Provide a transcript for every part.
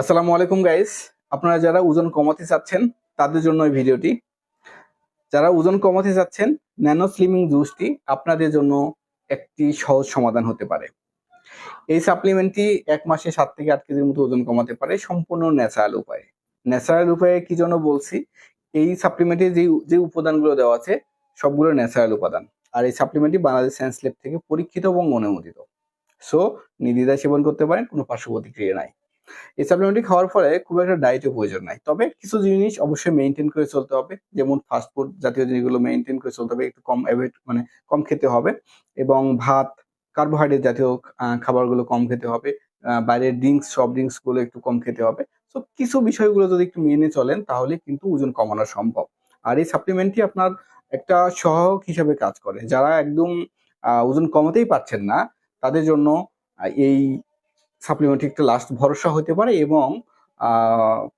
আসসালামু আলাইকুম গাইস আপনারা যারা ওজন কমাতে চাচ্ছেন, তাদের জন্য এই ভিডিওটি। যারা ওজন কমাতে চাচ্ছেন, ন্যানো স্লিমিং জুসটি আপনাদের জন্য একটি সহজ সমাধান হতে পারে। এই সাপ্লিমেন্টটি এক মাসে সাত থেকে আট কেজির মতো ওজন কমাতে পারে সম্পূর্ণ ন্যাচারাল উপায়ে। ন্যাচারাল উপায়ে কি জন্য বলছি? এই সাপ্লিমেন্টে যে যে উপাদানগুলো দেওয়া আছে, সবগুলো ন্যাচারাল উপাদান। আর এই সাপ্লিমেন্টটি বাংলাদেশ সায়েন্স ল্যাব থেকে পরীক্ষিত এবং অনুমোদিত। সো নির্দ্বিধায় সেবন করতে পারেন, কোনো পার্শ্ব প্রতিক্রিয়া নাই। এই সাপ্লিমেন্টটি খাওয়ার ফলে খুব একটা ডায়েটের প্রয়োজন নাই। তবে কিছু জিনিস অবশ্যই মেনটেন করে চলতে হবে, যেমন ফাস্টফুড জাতীয় জিনিসগুলো মেনটেন করে চলতে হবে, একটু কম অ্যাভয়েড মানে কম খেতে হবে এবং ভাত কার্বোহাইড্রেট জাতীয় খাবারগুলো কম খেতে হবে বাইরের ড্রিঙ্কস সফট ড্রিঙ্কসগুলো একটু কম খেতে হবে। তো কিছু বিষয়গুলো যদি একটু মেনে চলেন, তাহলে কিন্তু ওজন কমানো সম্ভব। আর এই সাপ্লিমেন্টটি আপনার একটা সহায়ক হিসাবে কাজ করে। যারা একদম ওজন কমাতেই পারছেন না, তাদের জন্য এই সাপ্লিমেন্টটি একটা লাস্ট ভরসা হতে পারে এবং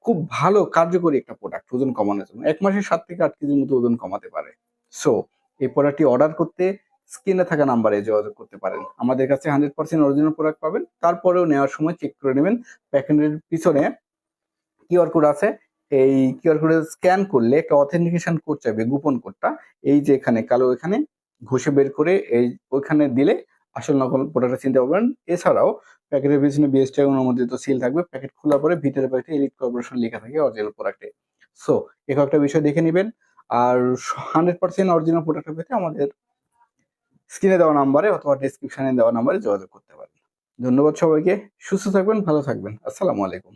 খুব ভালো কার্যকরী একটা প্রোডাক্ট ওজন কমানোর জন্য। এক মাসে সাত থেকে আট কেজির মতো ওজন কমাতে পারে। সো এই প্রোডাক্টটি অর্ডার করতে স্ক্রিনে থাকা নাম্বারে যোগাযোগ করতে পারেন। আমাদের কাছে হান্ড্রেড পার্সেন্ট অরিজিনাল প্রোডাক্ট পাবেন। তারপরেও নেওয়ার সময় চেক করে নেবেন। প্যাকেটের পিছনে কিউআর কোড আছে। এই কিউআর কোডে স্ক্যান করলে একটা অথেন্টিকেশন কোড চাইবে, গোপন কোডটা এই যে এখানে, কালো এখানে, ঘষে বের করে এই ওইখানে দিলে আসল নকল প্রোডাক্টটা চিনতে পারবেন। এছাড়াও প্যাকেটের পিছনে বিএসটি অনুমোদিত সিল থাকবে। প্যাকেট খোলা পরে ভিতরে প্যাকেটে এলিট কর্পোরেশন লেখা থাকে অরিজিনাল প্রোডাক্টে সো এই কয়েকটা বিষয় দেখে নেবেন। আর হান্ড্রেড পার্সেন্ট অরিজিনাল প্রোডাক্টের পেতে আমাদের স্ক্রিনে দেওয়া নাম্বারে অথবা ডেসক্রিপশনে দেওয়া নাম্বারে যোগাযোগ করতে পারেন। ধন্যবাদ সবাইকে। সুস্থ থাকবেন, ভালো থাকবেন। আসসালামু আলাইকুম।